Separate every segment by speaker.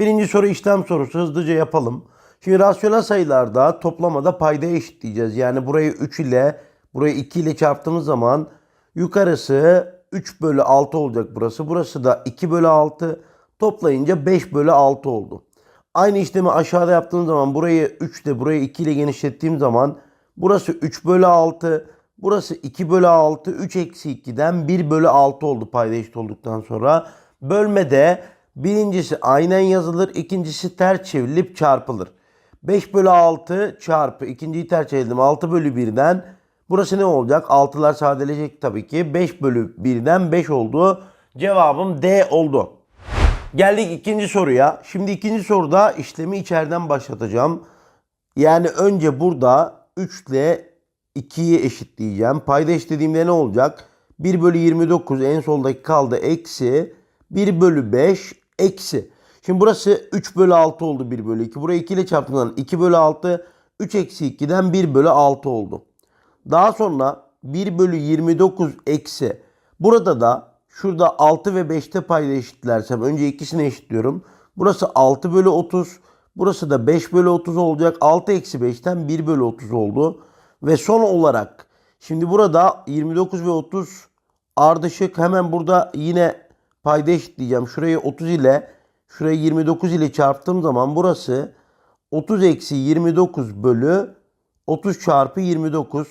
Speaker 1: Birinci soru işlem sorusu hızlıca yapalım. Şimdi rasyonel sayılarda toplamada payda eşitleyeceğiz. Yani burayı 3 ile burayı 2 ile çarptığımız zaman yukarısı 3 bölü 6 olacak burası. Burası da 2 bölü 6 toplayınca 5 bölü 6 oldu. Aynı işlemi aşağıda yaptığım zaman burayı 3 ile burayı 2 ile genişlettiğim zaman burası 3 bölü 6 burası 2 bölü 6 3 eksi 2'den 1 bölü 6 oldu payda eşit olduktan sonra. Bölmede birincisi aynen yazılır ikincisi ters çevrilip çarpılır. 5 bölü 6 çarpı ikinciyi ters çevirdim 6 bölü 1'den burası ne olacak? 6'lar sadeleşecek tabii ki 5 bölü 1'den 5 oldu. Cevabım D oldu. Geldik ikinci soruya. Şimdi ikinci soruda işlemi içeriden başlatacağım. Yani önce burada 3 ile 2'yi eşitleyeceğim. Payda eşitlediğimde ne olacak? 1 bölü 29 en soldaki kaldı eksi 1 bölü 5 eksi. Şimdi burası 3 bölü 6 oldu 1 bölü 2. Burayı 2 ile çarptığımdan 2 bölü 6 3 eksi 2'den 1 bölü 6 oldu. Daha sonra 1 bölü 29 eksi. Burada da şurada 6 ve 5'te payda eşitlersem önce ikisini eşitliyorum. Burası 6 bölü 30. Burası da 5 bölü 30 olacak. 6 eksi 5'ten 1 bölü 30 oldu. Ve son olarak şimdi burada 29 ve 30 ardışık. Hemen burada yine payda eşitleyeceğim. Şurayı 30 ile şurayı 29 ile çarptığım zaman burası 30 eksi 29 bölü 30 çarpı 29.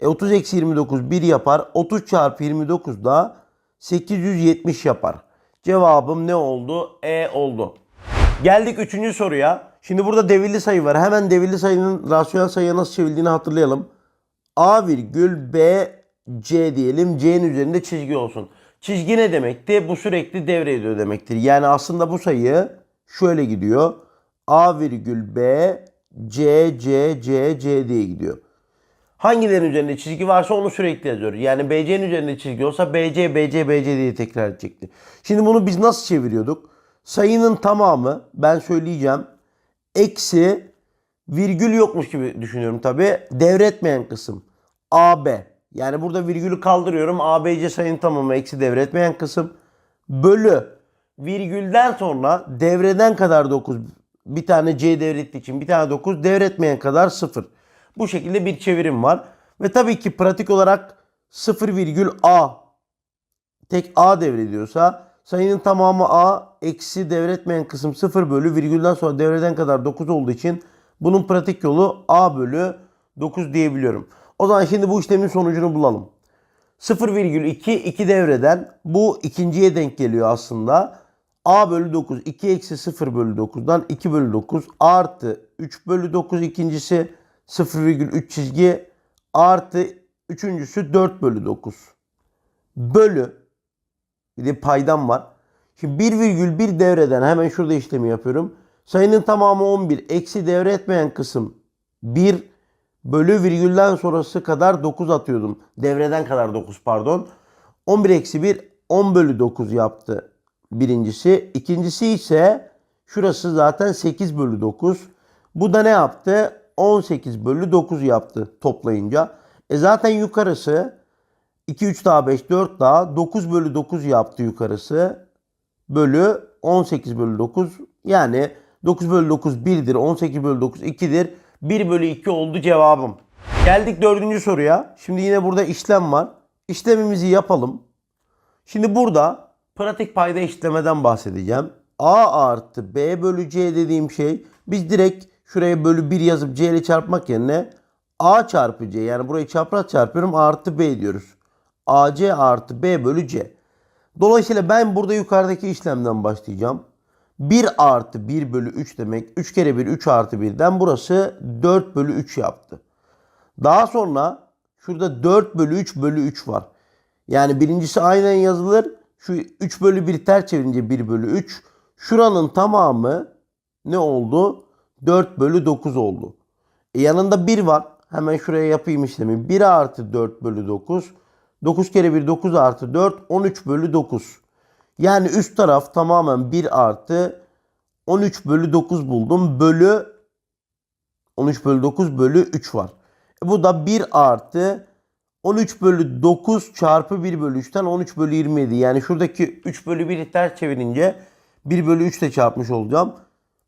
Speaker 1: E 30 eksi 29 1 yapar. 30 çarpı 29 da 870 yapar. Cevabım ne oldu? E oldu. Geldik üçüncü soruya. Şimdi burada devirli sayı var. Hemen devirli sayının rasyonel sayıya nasıl çevrildiğini hatırlayalım. A virgül B C diyelim. C'nin üzerinde çizgi olsun. Çizgi ne demekti? Bu sürekli devre ediyor demektir. Yani aslında bu sayı şöyle gidiyor. A virgül B C C C C diye gidiyor. Hangilerin üzerinde çizgi varsa onu sürekli yazıyoruz. Yani BC'nin üzerinde çizgi olsa BC, BC, BC diye tekrar edecekti. Şimdi bunu biz nasıl çeviriyorduk? Sayının tamamı ben söyleyeceğim. Eksi virgül yokmuş gibi düşünüyorum tabi. Devretmeyen kısım. AB. Yani burada virgülü kaldırıyorum. ABC sayının tamamı eksi devretmeyen kısım. Bölü virgülden sonra devreden kadar 9. Bir tane C devrettiği için bir tane 9. Devretmeyen kadar 0. Bu şekilde bir çevirim var. Ve tabii ki pratik olarak 0 virgül A tek A devrediyorsa sayının tamamı A eksi devretmeyen kısım 0 bölü virgülden sonra devreden kadar 9 olduğu için bunun pratik yolu A bölü 9 diyebiliyorum. O zaman şimdi bu işlemin sonucunu bulalım. 0,2 2 devreden bu ikinciye denk geliyor aslında. A bölü 9 2 eksi 0 bölü 9'dan 2 bölü 9 artı 3 bölü 9 ikincisi 0,3 çizgi artı üçüncüsü 4 bölü 9 bölü bir de paydam var. Şimdi 1,1 devreden hemen şurada işlemi yapıyorum. Sayının tamamı 11. Eksi devre etmeyen kısım 1 bölü virgülden sonrası kadar 9 atıyordum. Devreden kadar 9 pardon. 11 eksi 1 10 bölü 9 yaptı birincisi. İkincisi ise şurası zaten 8 bölü 9. Bu da ne yaptı? 18 bölü 9 yaptı toplayınca. E zaten yukarısı 2, 3 daha 5, 4 daha 9 bölü 9 yaptı yukarısı. Bölü 18 bölü 9. Yani 9 bölü 9 1'dir. 18 bölü 9 2'dir. 1 bölü 2 oldu cevabım. Geldik dördüncü soruya. Şimdi yine burada işlem var. İşlemimizi yapalım. Şimdi burada pratik payda işlemeden bahsedeceğim. A artı B bölü C dediğim şey biz direkt şuraya bölü 1 yazıp C ile çarpmak yerine A çarpı C yani burayı çapraz çarpıyorum artı B diyoruz. AC artı B bölü C. Dolayısıyla ben burada yukarıdaki işlemden başlayacağım. 1 artı 1 bölü 3 demek. 3 kere 1 3 artı 1'den burası 4 bölü 3 yaptı. Daha sonra şurada 4 bölü 3 bölü 3 var. Yani birincisi aynen yazılır. Şu 3 bölü 1 ters çevirince 1 bölü 3. Şuranın tamamı ne oldu? 4 bölü 9 oldu. E yanında 1 var. Hemen şuraya yapayım işlemi. 1 artı 4 bölü 9. 9 kere 1 9 artı 4 13 bölü 9. Yani üst taraf tamamen 1 artı 13 bölü 9 buldum. Bölü 13 bölü 9 bölü 3 var. E bu da 1 artı 13 bölü 9 çarpı 1 bölü 3'ten 13 bölü 27. Yani şuradaki 3 bölü 1'i ters çevirince 1 bölü 3 ile çarpmış olacağım.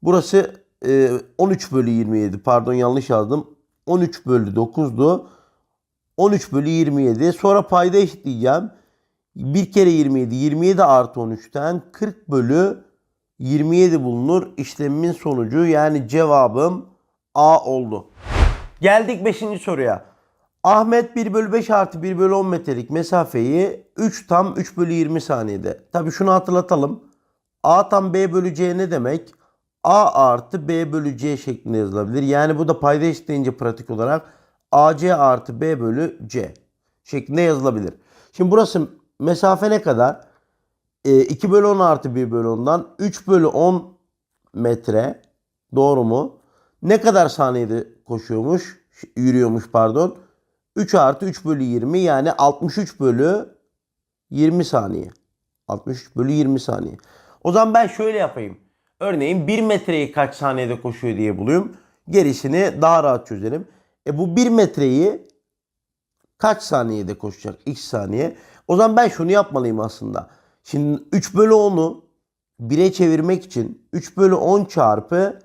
Speaker 1: Burası e, 13 bölü 27 pardon yanlış yazdım. 13 bölü 9'du. 13 bölü 27. Sonra payda eşitleyeceğim. 1 kere 27 27 artı 13'ten 40 bölü 27 bulunur. İşlemimin sonucu yani cevabım A oldu. Geldik 5. soruya. Ahmet 1 bölü 5 artı 1 bölü 10 metrelik mesafeyi 3 tam 3 bölü 20 saniyede. Tabi şunu hatırlatalım. A tam B bölü C ne demek? A artı B bölü C şeklinde yazılabilir. Yani bu da payda eşitleyince pratik olarak AC artı B bölü C şeklinde yazılabilir. Şimdi burası mesafe ne kadar? E, 2 bölü 10 artı 1 bölü 10'dan 3 bölü 10 metre. Doğru mu? Ne kadar saniyede koşuyormuş? Yürüyormuş pardon. 3 artı 3 bölü 20 yani 63 bölü 20 saniye. 63 bölü 20 saniye. O zaman ben şöyle yapayım. Örneğin 1 metreyi kaç saniyede koşuyor diye bulayım. Gerisini daha rahat çözelim. E bu 1 metreyi kaç saniyede koşacak? X saniye. O zaman ben şunu yapmalıyım aslında. Şimdi 3 bölü 10'u 1'e çevirmek için 3 bölü 10 çarpı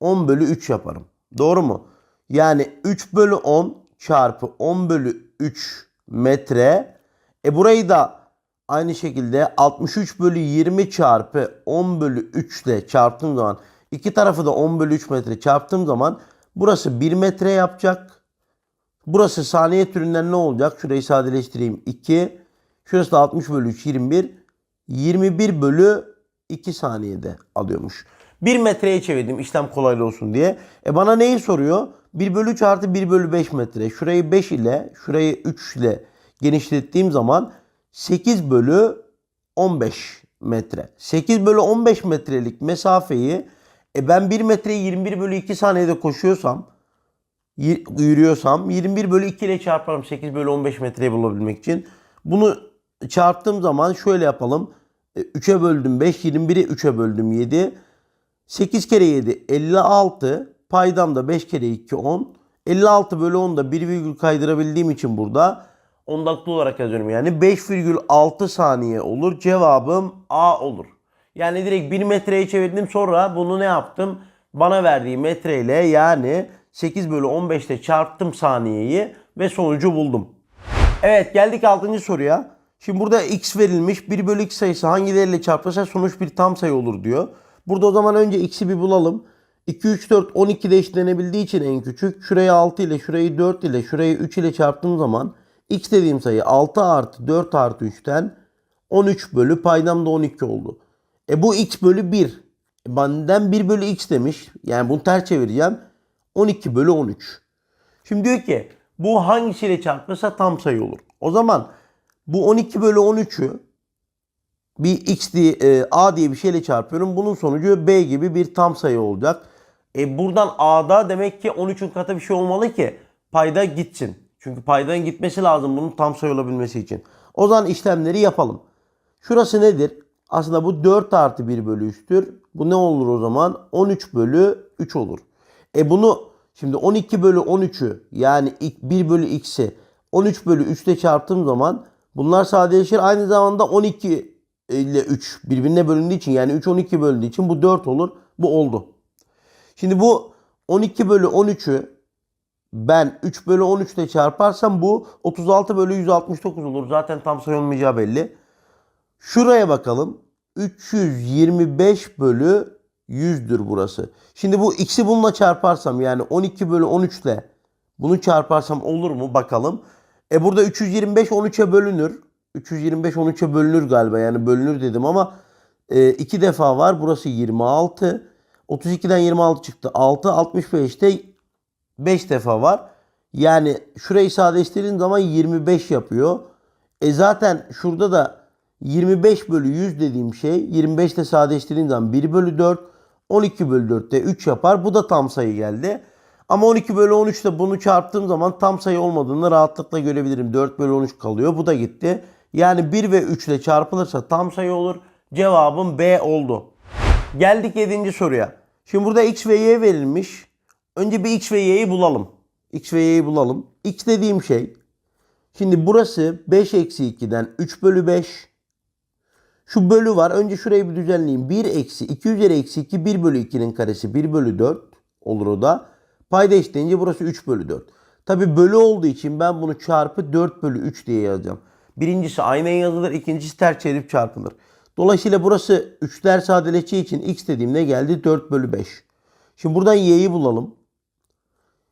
Speaker 1: 10 bölü 3 yaparım. Doğru mu? Yani 3 bölü 10 çarpı 10 bölü 3 metre. E burayı da aynı şekilde 63 bölü 20 çarpı 10 bölü 3 ile çarptığım zaman iki tarafı da 10 bölü 3 metre çarptığım zaman burası 1 metre yapacak. Burası saniye türünden ne olacak? Şurayı sadeleştireyim. 2. Şurası da 60 bölü 3 21. 21 bölü 2 saniyede alıyormuş. 1 metreye çevirdim işlem kolaylı olsun diye. E bana neyi soruyor? 1 bölü 3 artı 1 bölü 5 metre. Şurayı 5 ile şurayı 3 ile genişlettiğim zaman 8 bölü 15 metre. 8 bölü 15 metrelik mesafeyi e ben 1 metreyi 21 bölü 2 saniyede koşuyorsam yürüyorsam 21 bölü 2 ile çarparım 8 bölü 15 metreyi bulabilmek için. Bunu çarptığım zaman şöyle yapalım. E, 3'e böldüm 5, 21'i 3'e böldüm 7. 8 kere 7 56. Paydam da 5 kere 2 10. 56 bölü 10 da 1 virgül kaydırabildiğim için burada ondaklı olarak yazıyorum. Yani 5,6 saniye olur. Cevabım A olur. Yani direkt 1 metreye çevirdim sonra bunu ne yaptım? Bana verdiği metreyle yani 8 bölü 15 ile çarptım saniyeyi ve sonucu buldum. Evet geldik 6. soruya. Şimdi burada x verilmiş. 1 bölü x sayısı hangileriyle çarpılırsa sonuç bir tam sayı olur diyor. Burada o zaman önce x'i bir bulalım. 2, 3, 4, 12 de eşitlenebildiği için en küçük. Şurayı 6 ile, şurayı 4 ile, şurayı 3 ile çarptığım zaman x dediğim sayı 6 artı 4 artı 3'ten 13 bölü paydam da 12 oldu. E bu x bölü 1. E benden 1 bölü x demiş. Yani bunu ters çevireceğim. 12 bölü 13. Şimdi diyor ki bu hangisiyle çarpılırsa tam sayı olur. O zaman bu 12 bölü 13'ü bir x diye, e, a diye bir şeyle çarpıyorum. Bunun sonucu b gibi bir tam sayı olacak. E buradan a'da demek ki 13'ün katı bir şey olmalı ki payda gitsin. Çünkü paydanın gitmesi lazım bunun tam sayı olabilmesi için. O zaman işlemleri yapalım. Şurası nedir? Aslında bu 4 artı 1 bölü 3'tür. Bu ne olur o zaman? 13 bölü 3 olur. E bunu şimdi 12 bölü 13'ü yani 1 bölü x'i 13 bölü 3 ile çarptığım zaman bunlar sadeleşir. Aynı zamanda 12 ile 3 birbirine bölündüğü için yani 3 12 bölündüğü için bu 4 olur. Bu oldu. Şimdi bu 12 bölü 13'ü ben 3 bölü 13 ile çarparsam bu 36 bölü 169 olur. Zaten tam sayı olmayacağı belli. Şuraya bakalım. 325 bölü 100'dür burası. Şimdi bu x'i bununla çarparsam yani 12 bölü 13 ile bunu çarparsam olur mu bakalım. E burada 325 13'e bölünür. 325 13'e bölünür galiba yani bölünür dedim ama e, iki defa var. Burası 26. 32'den 26 çıktı. 6 65'te 5 defa var. Yani şurayı sadeleştirdiğin zaman 25 yapıyor. E zaten şurada da 25 bölü 100 dediğim şey 25 ile sadeleştirdiğin zaman 1 bölü 4 12 bölü 4 de 3 yapar. Bu da tam sayı geldi. Ama 12 bölü 13 ile bunu çarptığım zaman tam sayı olmadığını rahatlıkla görebilirim. 4 bölü 13 kalıyor. Bu da gitti. Yani 1 ve 3 ile çarpılırsa tam sayı olur. Cevabım B oldu. Geldik 7. soruya. Şimdi burada x ve y verilmiş. Önce bir x ve y'yi bulalım. x ve y'yi bulalım. x dediğim şey. Şimdi burası 5 eksi 2'den 3 bölü 5. Şu bölü var. Önce şurayı bir düzenleyeyim. 1 eksi 2 üzeri eksi 2 1 bölü 2'nin karesi 1 bölü 4 olur o da. Payda eşitleyince burası 3 bölü 4. Tabi bölü olduğu için ben bunu çarpı 4 bölü 3 diye yazacağım. Birincisi aynen yazılır. ikincisi ters çevirip çarpılır. Dolayısıyla burası 3'ler sadeleşeceği için x dediğim ne geldi? 4 bölü 5. Şimdi buradan y'yi bulalım.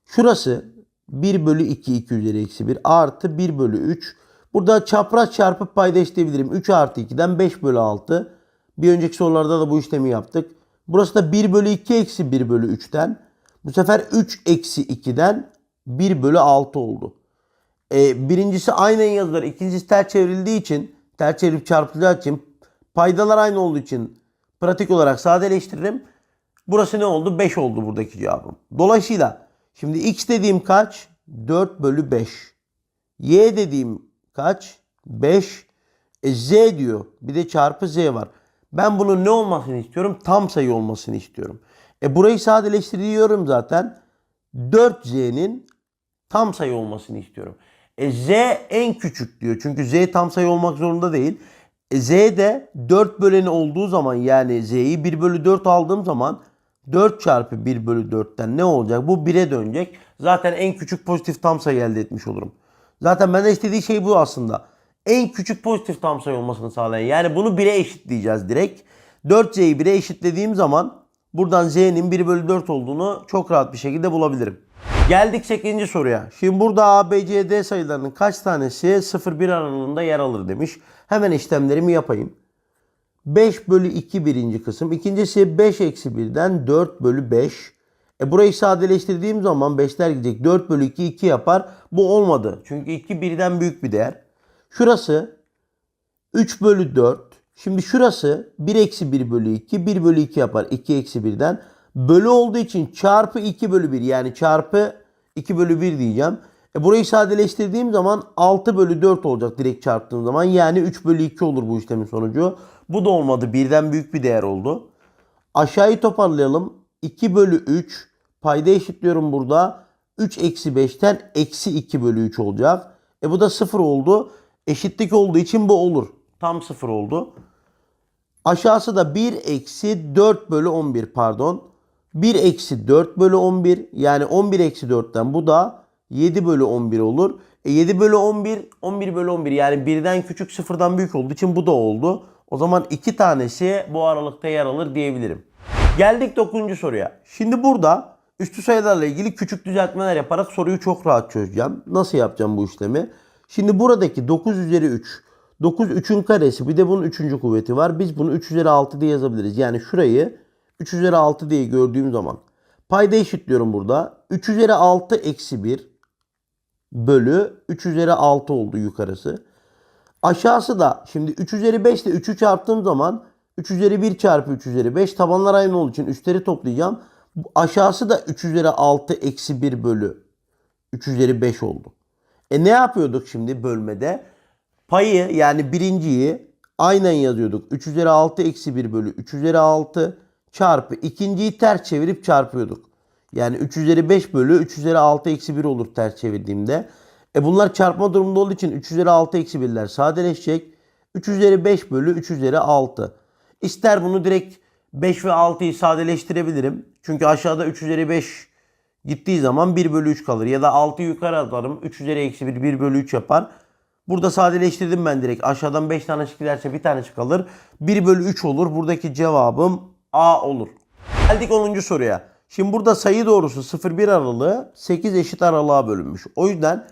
Speaker 1: Şurası 1 bölü 2 2 üzeri eksi 1 artı 1 bölü 3. Burada çapraz çarpıp payda eşitleyebilirim. 3 artı 2'den 5 bölü 6. Bir önceki sorularda da bu işlemi yaptık. Burası da 1 bölü 2 eksi 1 bölü 3'ten. Bu sefer 3 eksi 2'den 1 bölü 6 oldu. E, birincisi aynen yazılır. İkincisi ters çevrildiği için, ters çevirip çarpılacağı için, paydalar aynı olduğu için pratik olarak sadeleştiririm. Burası ne oldu? 5 oldu buradaki cevabım. Dolayısıyla şimdi x dediğim kaç? 4 bölü 5. Y dediğim kaç? 5. E, z diyor. Bir de çarpı z var. Ben bunun ne olmasını istiyorum? Tam sayı olmasını istiyorum. E burayı sadeleştiriyorum zaten. 4z'nin tam sayı olmasını istiyorum. E z en küçük diyor. Çünkü z tam sayı olmak zorunda değil. E z de 4 böleni olduğu zaman yani z'yi 1 bölü 4 aldığım zaman 4 çarpı 1 bölü 4'ten ne olacak? Bu 1'e dönecek. Zaten en küçük pozitif tam sayı elde etmiş olurum. Zaten benden istediği şey bu aslında. En küçük pozitif tam sayı olmasını sağlayan. Yani bunu 1'e eşitleyeceğiz direkt. 4z'yi 1'e eşitlediğim zaman buradan z'nin 1 bölü 4 olduğunu çok rahat bir şekilde bulabilirim. Geldik 8. soruya. Şimdi burada A, B, C, D sayılarının kaç tanesi 0-1 aralığında yer alır demiş. Hemen işlemlerimi yapayım. 5 bölü 2 birinci kısım. İkincisi 5 eksi 1'den 4 bölü 5. E burayı sadeleştirdiğim zaman 5'ler gidecek. 4 bölü 2 2 yapar. Bu olmadı. Çünkü 2 birden büyük bir değer. Şurası 3 bölü 4. Şimdi şurası 1 eksi 1 bölü 2. 1 bölü 2 yapar. 2 eksi 1'den. Bölü olduğu için çarpı 2 bölü 1. Yani çarpı 2 bölü 1 diyeceğim. E burayı sadeleştirdiğim zaman 6 bölü 4 olacak direkt çarptığım zaman. Yani 3 bölü 2 olur bu işlemin sonucu. Bu da olmadı. Birden büyük bir değer oldu. Aşağıyı toparlayalım. 2 bölü 3 payda eşitliyorum burada. 3 eksi 5'ten eksi 2 bölü 3 olacak. E bu da 0 oldu. Eşitlik olduğu için bu olur. Tam 0 oldu. Aşağısı da 1 eksi 4 bölü 11 pardon. 1 eksi 4 bölü 11 yani 11 eksi 4'ten bu da 7 bölü 11 olur. E 7 bölü 11 11 bölü 11 yani birden küçük sıfırdan büyük olduğu için bu da oldu. O zaman iki tanesi bu aralıkta yer alır diyebilirim. Geldik 9. soruya. Şimdi burada üstü sayılarla ilgili küçük düzeltmeler yaparak soruyu çok rahat çözeceğim. Nasıl yapacağım bu işlemi? Şimdi buradaki 9 üzeri 3. 9 3'ün karesi bir de bunun 3. kuvveti var. Biz bunu 3 üzeri 6 diye yazabiliriz. Yani şurayı 3 üzeri 6 diye gördüğüm zaman payda eşitliyorum burada. 3 üzeri 6 eksi 1 bölü 3 üzeri 6 oldu yukarısı. Aşağısı da şimdi 3 üzeri 5 ile 3'ü çarptığım zaman 3 üzeri 1 çarpı 3 üzeri 5 tabanlar aynı olduğu için üstleri toplayacağım. Aşağısı da 3 üzeri 6 eksi 1 bölü 3 üzeri 5 oldu. E ne yapıyorduk şimdi bölmede? Payı yani birinciyi aynen yazıyorduk. 3 üzeri 6 eksi 1 bölü 3 üzeri 6 çarpı ikinciyi ters çevirip çarpıyorduk. Yani 3 üzeri 5 bölü 3 üzeri 6 eksi 1 olur ters çevirdiğimde. E bunlar çarpma durumunda olduğu için 3 üzeri 6 eksi 1'ler sadeleşecek. 3 üzeri 5 bölü 3 üzeri 6. İster bunu direkt 5 ve 6'yı sadeleştirebilirim. Çünkü aşağıda 3 üzeri 5 gittiği zaman 1 bölü 3 kalır. Ya da 6 yukarı atarım. 3 üzeri eksi 1 1 bölü 3 yapar. Burada sadeleştirdim ben direkt. Aşağıdan 5 tane giderse bir tanesi kalır. 1 bölü 3 olur. Buradaki cevabım A olur. Geldik 10. soruya. Şimdi burada sayı doğrusu 0-1 aralığı 8 eşit aralığa bölünmüş. O yüzden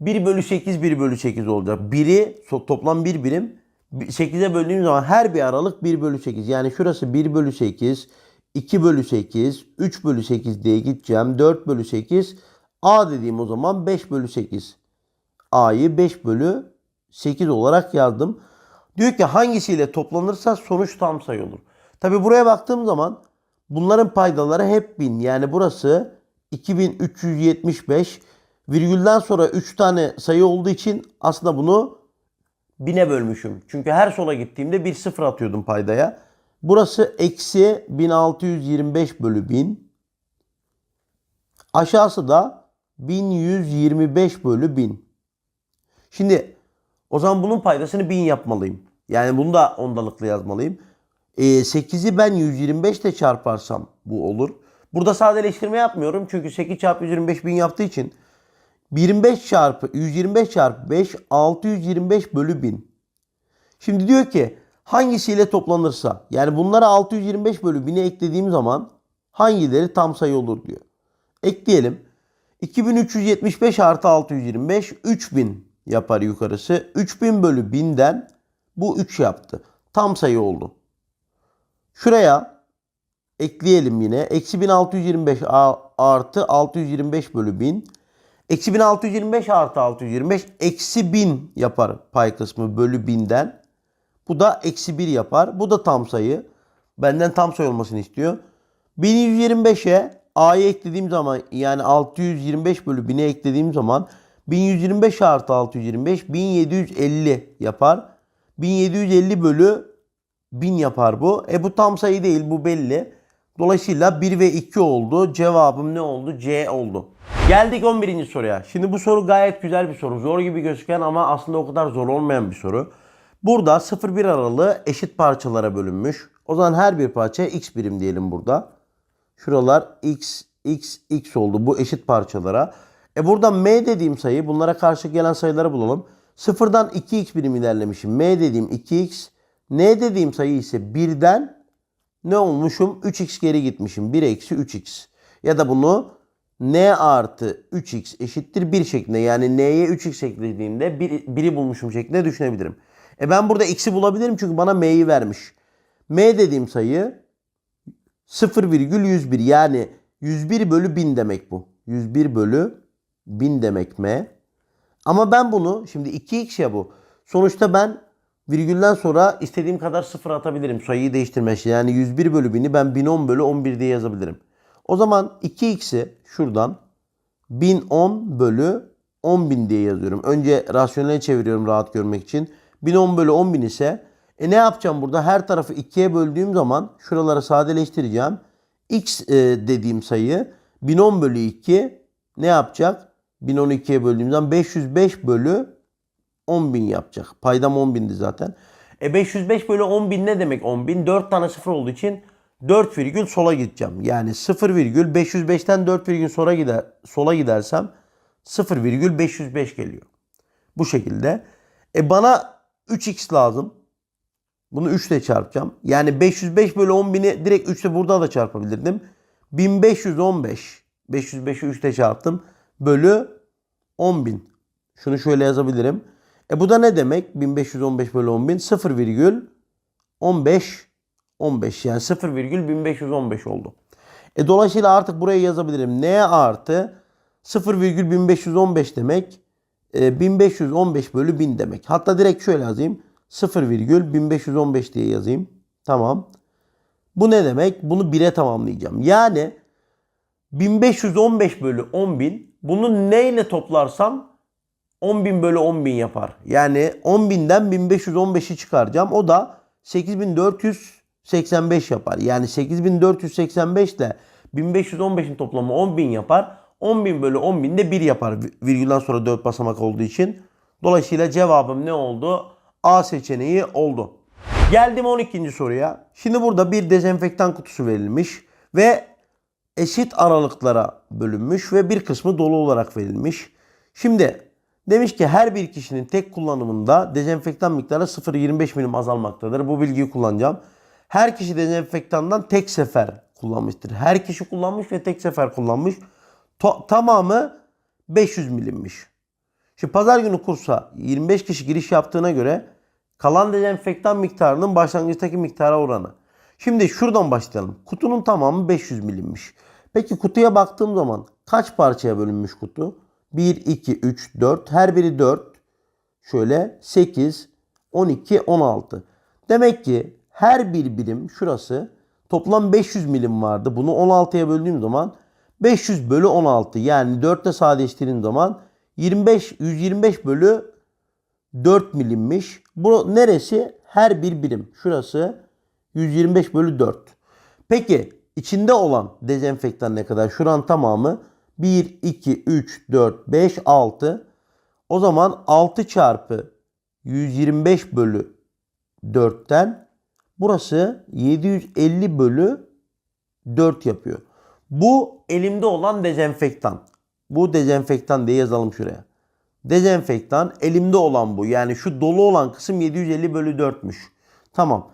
Speaker 1: 1 bölü 8 1 bölü 8 olacak. Biri toplam 1 birim 8'e böldüğüm zaman her bir aralık 1 bölü 8. Yani şurası 1 bölü 8, 2 bölü 8, 3 bölü 8 diye gideceğim. 4 bölü 8. A dediğim o zaman 5 bölü 8. A'yı 5 bölü 8 olarak yazdım. Diyor ki hangisiyle toplanırsa sonuç tam sayı olur. Tabi buraya baktığım zaman bunların paydaları hep 1000. Yani burası 2375. Virgülden sonra 3 tane sayı olduğu için aslında bunu 1000'e bölmüşüm. Çünkü her sola gittiğimde bir sıfır atıyordum paydaya. Burası eksi 1625 bölü 1000. Aşağısı da 1125 bölü 1000. Şimdi o zaman bunun paydasını 1000 yapmalıyım. Yani bunu da ondalıklı yazmalıyım. E, 8'i ben 125 ile çarparsam bu olur. Burada sadeleştirme yapmıyorum. Çünkü 8 çarpı 125 bin yaptığı için 25 çarpı 125 çarpı 5 625 bölü 1000. Şimdi diyor ki hangisiyle toplanırsa yani bunlara 625 bölü 1000'e eklediğim zaman hangileri tam sayı olur diyor. Ekleyelim. 2375 artı 625 3000 yapar yukarısı. 3000 bölü 1000'den bu 3 yaptı. Tam sayı oldu. Şuraya ekleyelim yine. Eksi 1625 a- artı 625 bölü 1000. Eksi 1625 artı 625 eksi 1000 yapar pay kısmı bölü 1000'den. Bu da eksi 1 yapar. Bu da tam sayı. Benden tam sayı olmasını istiyor. 1125'e a'yı eklediğim zaman yani 625 bölü 1000'e eklediğim zaman 1125 artı 625 1750 yapar. 1750 bölü 1000 yapar bu. E bu tam sayı değil bu belli. Dolayısıyla 1 ve 2 oldu. Cevabım ne oldu? C oldu. Geldik 11. soruya. Şimdi bu soru gayet güzel bir soru. Zor gibi gözüken ama aslında o kadar zor olmayan bir soru. Burada 0-1 aralığı eşit parçalara bölünmüş. O zaman her bir parçaya x birim diyelim burada. Şuralar x, x, x oldu bu eşit parçalara. E burada m dediğim sayı bunlara karşı gelen sayıları bulalım. Sıfırdan 2x birim ilerlemişim. m dediğim 2x. n dediğim sayı ise 1'den ne olmuşum? 3x geri gitmişim. 1 eksi 3x. Ya da bunu n artı 3x eşittir 1 şeklinde. Yani n'ye 3x eklediğimde 1'i bulmuşum şeklinde düşünebilirim. E ben burada x'i bulabilirim çünkü bana m'yi vermiş. m dediğim sayı 0,101 yani 101 bölü 1000 demek bu. 101 bölü 1000 demek m. Ama ben bunu şimdi 2x ya bu. Sonuçta ben virgülden sonra istediğim kadar sıfır atabilirim sayıyı değiştirmek için. Yani 101 bölü 1000'i ben 1010 bölü 11 diye yazabilirim. O zaman 2x'i şuradan 1010 bölü 10.000 diye yazıyorum. Önce rasyonel çeviriyorum rahat görmek için. 1010 bölü 10.000 ise e ne yapacağım burada? Her tarafı 2'ye böldüğüm zaman şuraları sadeleştireceğim. X e, dediğim sayı 1010 bölü 2 ne yapacak? 1012'ye böldüğüm zaman 505 bölü 10.000 yapacak. Paydam 10.000'di zaten. E 505 bölü 10.000 ne demek 10.000? 4 tane sıfır olduğu için 4 virgül sola gideceğim. Yani 0 virgül 505'ten 4 virgül sola gider sola gidersem 0 virgül 505 geliyor. Bu şekilde. E bana 3x lazım. Bunu 3 ile çarpacağım. Yani 505 bölü 10.000'i direkt 3 ile burada da çarpabilirdim. 1515. 505'i 3 ile çarptım. Bölü 10.000. Şunu şöyle yazabilirim. E bu da ne demek? 1515 bölü 10.000 0 virgül 15 15 yani 0 virgül 1515 oldu. E dolayısıyla artık buraya yazabilirim. N artı 0 virgül 1515 demek e, 1515 bölü 1000 demek. Hatta direkt şöyle yazayım. 0 virgül 1515 diye yazayım. Tamam. Bu ne demek? Bunu 1'e tamamlayacağım. Yani 1515 bölü 10.000 bunu neyle toplarsam 10.000 bölü 10.000 yapar. Yani 10.000'den 1515'i çıkaracağım. O da 8485 yapar. Yani 8485 ile 1515'in toplamı 10.000 yapar. 10.000 bölü 10.000 de 1 yapar. Virgülden sonra 4 basamak olduğu için. Dolayısıyla cevabım ne oldu? A seçeneği oldu. Geldim 12. soruya. Şimdi burada bir dezenfektan kutusu verilmiş ve eşit aralıklara bölünmüş ve bir kısmı dolu olarak verilmiş. Şimdi demiş ki her bir kişinin tek kullanımında dezenfektan miktarı 0.25 milim azalmaktadır. Bu bilgiyi kullanacağım. Her kişi dezenfektandan tek sefer kullanmıştır. Her kişi kullanmış ve tek sefer kullanmış. To- tamamı 500 milimmiş. Şimdi pazar günü kursa 25 kişi giriş yaptığına göre kalan dezenfektan miktarının başlangıçtaki miktara oranı. Şimdi şuradan başlayalım. Kutunun tamamı 500 milimmiş. Peki kutuya baktığım zaman kaç parçaya bölünmüş kutu? 1, 2, 3, 4. Her biri 4. Şöyle 8, 12, 16. Demek ki her bir birim şurası toplam 500 milim vardı. Bunu 16'ya böldüğüm zaman 500 bölü 16 yani 4 ile sadeleştirdiğim zaman 25 125 bölü 4 milimmiş. Bu neresi? Her bir birim. Şurası 125 bölü 4. Peki içinde olan dezenfektan ne kadar? Şuran tamamı 1, 2, 3, 4, 5, 6. O zaman 6 çarpı 125 bölü 4'ten burası 750 bölü 4 yapıyor. Bu elimde olan dezenfektan. Bu dezenfektan diye yazalım şuraya. Dezenfektan elimde olan bu. Yani şu dolu olan kısım 750 bölü 4'müş. Tamam.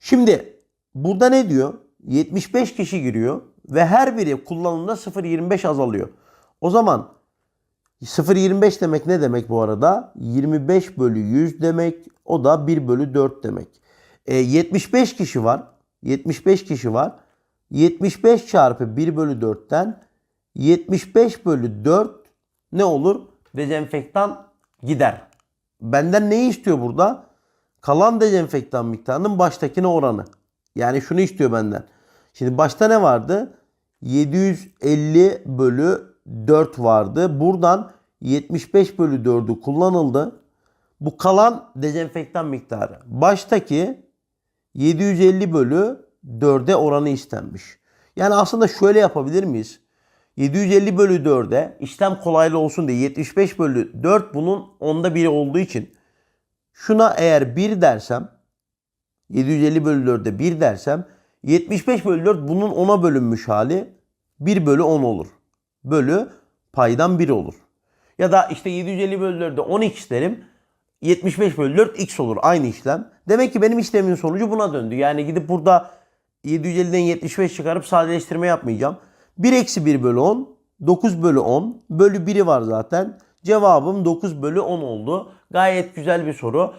Speaker 1: Şimdi burada ne diyor? 75 kişi giriyor ve her biri kullanımda 0.25 azalıyor. O zaman 0.25 demek ne demek bu arada? 25 bölü 100 demek. O da 1 bölü 4 demek. E, 75 kişi var. 75 kişi var. 75 çarpı 1 bölü 4'ten 75 bölü 4 ne olur? Dezenfektan gider. Benden neyi istiyor burada? Kalan dezenfektan miktarının baştakine oranı. Yani şunu istiyor benden. Şimdi başta ne vardı? 750 bölü 4 vardı. Buradan 75 bölü 4'ü kullanıldı. Bu kalan dezenfektan miktarı. Baştaki 750 bölü 4'e oranı istenmiş. Yani aslında şöyle yapabilir miyiz? 750 bölü 4'e işlem kolaylı olsun diye 75 bölü 4 bunun onda biri olduğu için şuna eğer 1 dersem 750 bölü 4'e 1 dersem 75 bölü 4 bunun 10'a bölünmüş hali 1 bölü 10 olur. Bölü paydan 1 olur. Ya da işte 750 bölü 4'e 10x derim. 75 bölü 4 x olur aynı işlem. Demek ki benim işlemin sonucu buna döndü. Yani gidip burada 750'den 75 çıkarıp sadeleştirme yapmayacağım. 1 eksi 1 bölü 10 9 bölü 10 bölü 1'i var zaten. Cevabım 9 bölü 10 oldu. Gayet güzel bir soru.